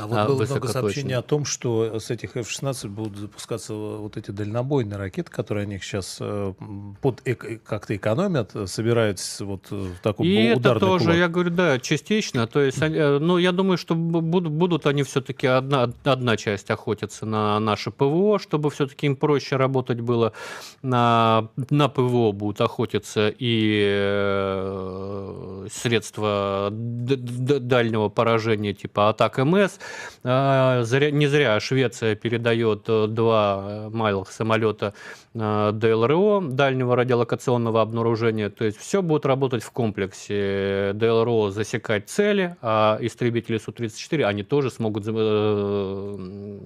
А вот А, было много сообщений о том, что с этих F-16 будут запускаться вот эти дальнобойные ракеты, которые они сейчас э, под как-то экономят, собираются вот в такой И это тоже, кулак. я говорю, да, частично. То есть, они, э, ну, я думаю, что бу- будут, будут они все-таки одна, одна часть охотиться на наше ПВО, чтобы все-таки им проще работать было. На, на ПВО будут охотиться и э, средства дальнего поражения типа атак МС. А, не зря Швеция передает э, два э, малых самолета э, ДЛРО, дальнего радиолокационного обнаружения. То есть все будет работать в комплексе. ДЛРО засекать цели, а истребители Су-34, они тоже смогут э,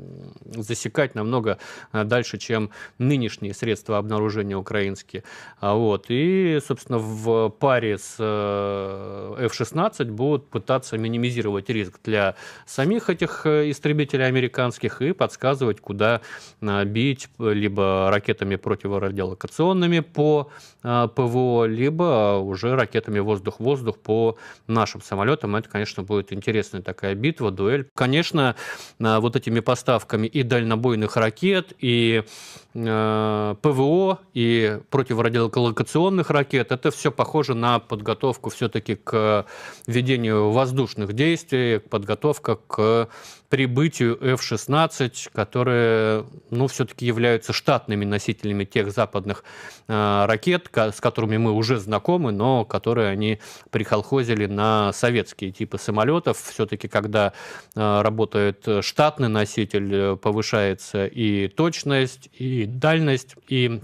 засекать намного э, дальше, чем нынешние средства обнаружения украинские. А Вот. И, собственно, в паре с э, F-16 будут пытаться минимизировать риск для самих этих э, истребителей американских и подсказывать, куда э, бить либо ракетами противорадиолокационными по э, ПВО, либо уже ракетами воздух-воздух по нашим самолетам. Это, конечно, будет интересная такая битва, дуэль. Конечно, вот этими поставками и дальнобойных ракет, и ПВО, и противорадиолокационных ракет, это все похоже на подготовку все-таки к ведению воздушных действий, подготовка к прибытию F-16, которые, ну, все-таки являются штатными носителями тех западных э, ракет, с которыми мы уже знакомы, но которые они прихолхозили на советские типы самолетов. Все-таки, когда э, работает штатный носитель, э, повышается и точность, и дальность, и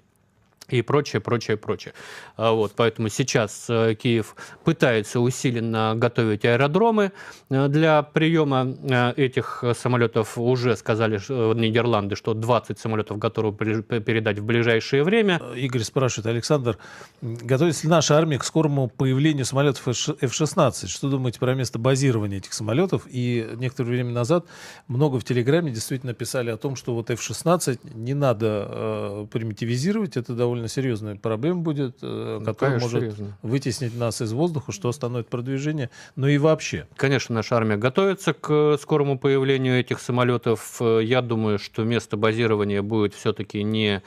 и прочее, прочее, прочее. А Вот, поэтому сейчас э, Киев пытается усиленно готовить аэродромы э, для приема э, этих самолетов. Уже сказали Нидерланды, что 20 самолетов готовы передать в ближайшее время. Игорь спрашивает, Александр, готовится ли наша армия к скорому появлению самолетов F-16? Что думаете про место базирования этих самолетов? И некоторое время назад много в Телеграме действительно писали о том, что вот F-16 не надо э, примитивизировать, это довольно серьезная проблема будет, э, Ну, которая конечно, может серьезно. вытеснить нас из воздуха, что остановит продвижение, ну и вообще. Конечно, наша армия готовится к э, скорому появлению этих самолетов. Э, Я думаю, что место базирования будет все-таки не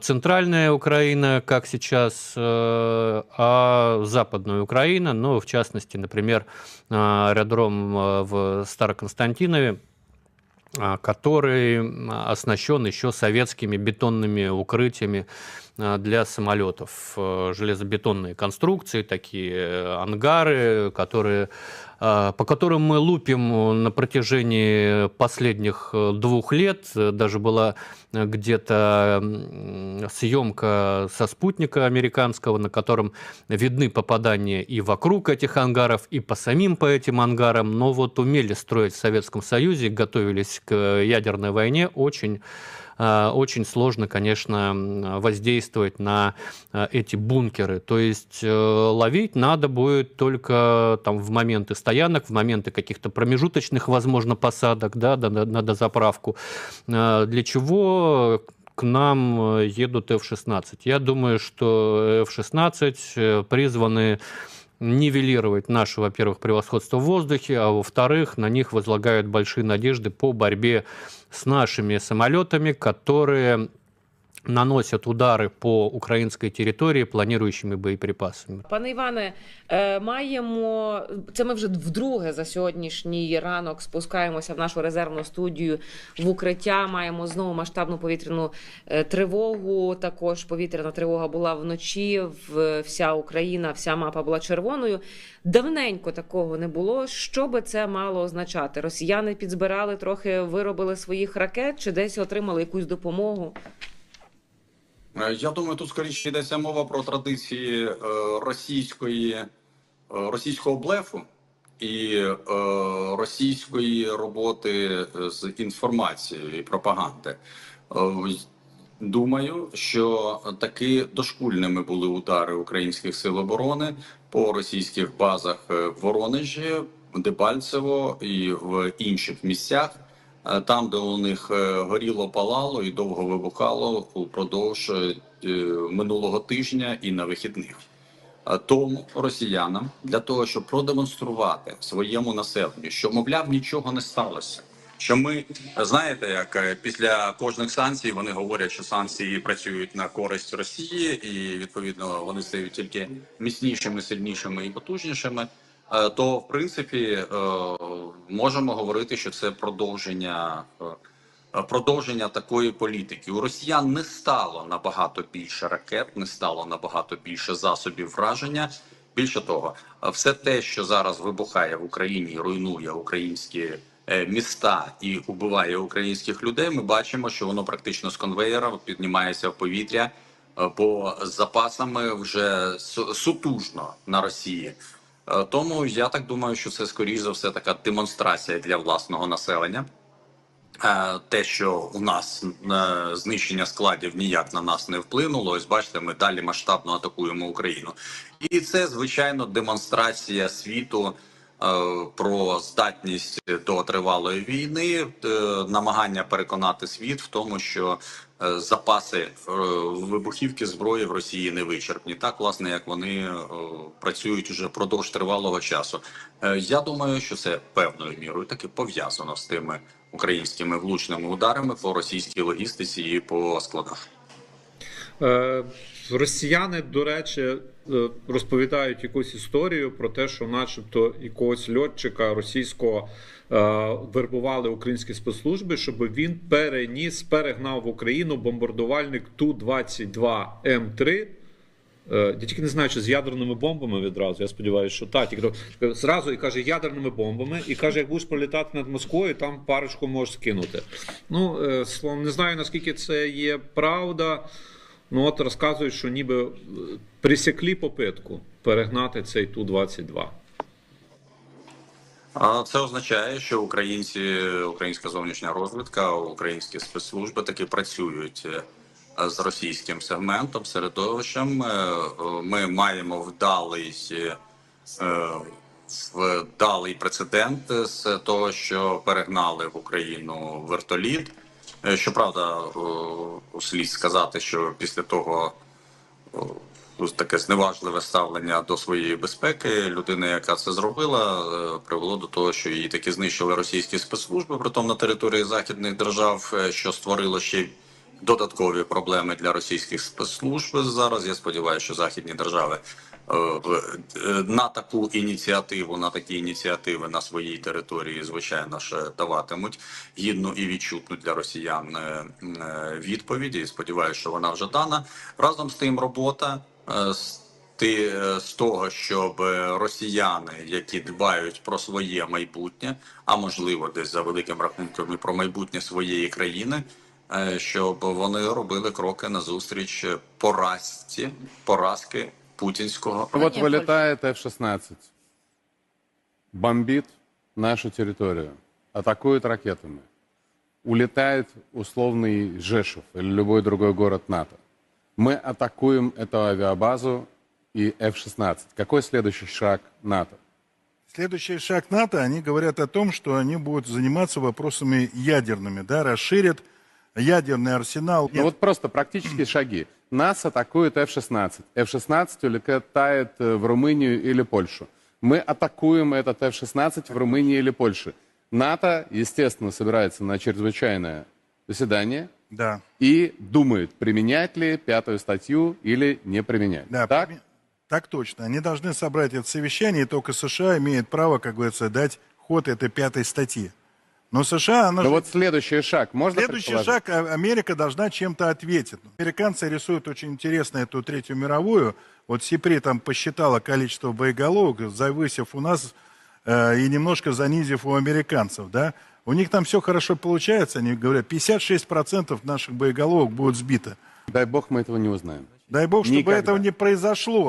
центральная Украина, как сейчас, а западная Украина, ну, в частности, например, аэродром в Староконстантинове, который м, оснащен еще советскими бетонными укрытиями. а, для самолетов. Э, Железобетонные конструкции, такие э, ангары, которые, а, по которым мы лупим на протяжении последних э, двух лет. Э, Даже была э, где-то съемка со спутника американского, на котором видны попадания и вокруг этих ангаров, и по самим по этим ангарам. Но вот умели строить в Советском Союзе, готовились к ядерной войне очень а, очень сложно, конечно, воздействовать на а, эти бункеры. То есть э, ловить надо будет только там в моменты стоянок, в моменты каких-то промежуточных, возможно, посадок, да, на дозаправку. А, Для чего к нам э, едут F-16? Я думаю, что F-16 э, призваны нивелировать наше, во-первых, превосходство в воздухе, а во-вторых, на них возлагают большие надежды по борьбе с нашими самолетами, которые наносят удары по українській території плануючими боєприпасами. Пане Іване, е, маємо це. Ми вже вдруге за сьогоднішній ранок спускаємося в нашу резервну студію в укриття. Маємо знову масштабну повітряну е, тривогу. Також повітряна тривога була вночі. Вся Україна, вся мапа була червоною. Давненько такого не було. Що би це мало означати? Росіяни підзбирали трохи, виробили своїх ракет чи десь отримали якусь допомогу? Е, Я думаю, тут скоріше йдеться мова про традиції е, російської, е, російського блефу і російської роботи з інформацією і пропаганди. Думаю, що таки дошкульними були удари українських сил оборони по російських базах в Воронежі, Дебальцево і в інших місцях. Е, Там, де у них е, горіло, палало і довго вибухало упродовж е, минулого тижня і на вихідних. тому росіянам для того, щоб продемонструвати своєму населенню, що мовляв нічого не сталося. Що ми знаєте, як після кожних санкцій вони говорять, що санкції працюють на користь Росії, і відповідно вони стають тільки міцнішими, сильнішими і потужнішими. Е, То в принципі е, можемо говорити, що це продовження е, продовження такої політики. У росіян не стало набагато більше ракет, не стало набагато більше засобів враження. Більше того, все те, що зараз вибухає в Україні, руйнує українські міста і убиває українських людей. Ми бачимо, що воно практично з конвеєра піднімається в повітря, бо з запасами вже су- сутужно на Росії. Е, Тому я так думаю, що це скоріш за все така демонстрація для власного населення. Е, Те, що у нас е, знищення складів ніяк на нас не вплинуло, ось бачите, ми далі масштабно атакуємо Україну, і це звичайно демонстрація світу про здатність до тривалої війни, е, намагання переконати світ в тому, що е, запаси е, вибухівки зброї в Росії не вичерпні, так власне як вони е, працюють уже впродовж тривалого часу. Е, Я думаю, що це певною мірою таки пов'язано з тими українськими влучними ударами по російській логістиці і по складах. Е, Росіяни, до речі, е, розповідають якусь історію про те, що, начебто, якогось льотчика російського е, вербували українські спецслужби, щоб він переніс, перегнав в Україну бомбардувальник Ту-22М3. Е, Я тільки не знаю, чи з ядерними бомбами відразу. Я сподіваюся, що так. Тільки зразу і каже ядерними бомбами, і каже, як будеш пролітати над Москвою, там парочку можеш скинути. Ну, е, словом, не знаю наскільки це є правда. Ну от розказують, що ніби е, присекли попитку перегнати цей Ту-22. А це означає, що українці, українська зовнішня розвідка, українські спецслужби таки працюють е, з російським сегментом, середовищем. Е, Ми маємо вдалий, вдалий прецедент з того, що перегнали в Україну вертоліт. Е, Щоправда, слід сказати, що після того таке зневажливе ставлення до своєї безпеки. Людина, яка це зробила, е, привело до того, що її таки знищили російські спецслужби, притом на території західних держав, е, що створило ще додаткові проблеми для російських спецслужб. Зараз я сподіваюся, що західні держави е, е, на таку ініціативу, на такі ініціативи на своїй території, звичайно ж, даватимуть гідну і відчутну для росіян е, відповіді. Сподіваюся, що вона вже дана. Разом з тим, робота з ти з того, щоб росіяни, які дбають про своє майбутнє, а можливо, десь за великим рахунком і про майбутнє своєї країни, щоб вони робили кроки назустріч поразці, поразки путінського Вот Нет, вылетает F-16, бомбит нашу территорию, атакует ракетами. Улетает условный Жешев или любой другой город НАТО. Мы атакуем эту авиабазу и F-16. Какой следующий шаг НАТО? Следующий шаг НАТО, они говорят о том, что они будут заниматься вопросами ядерными, да, расширят ядерный арсенал. Ну вот просто практические шаги. Нас атакует F-16. F-16 улетает в Румынию или Польшу. Мы атакуем этот F-16 в Румынии или Польше. НАТО, естественно, собирается на чрезвычайное заседание Да, и думает, применять ли пятую статью или не применять. да, так? так точно. Они должны собрать это совещание, и только США имеет право, как говорится, дать ход этой пятой статьи. Но США, она Ну же- вот следующий шаг. Можно Следующий шаг, а- Америка должна чем-то ответить. Американцы рисуют очень интересно эту Третью мировую. Вот Сипри там посчитала количество боеголовок, завысив у нас э, и немножко занизив у американцев, да. У них там все хорошо получается, они говорят, 56% наших боеголовок будут сбито. Дай бог мы этого не узнаем. Дай бог, чтобы Никогда. этого не произошло.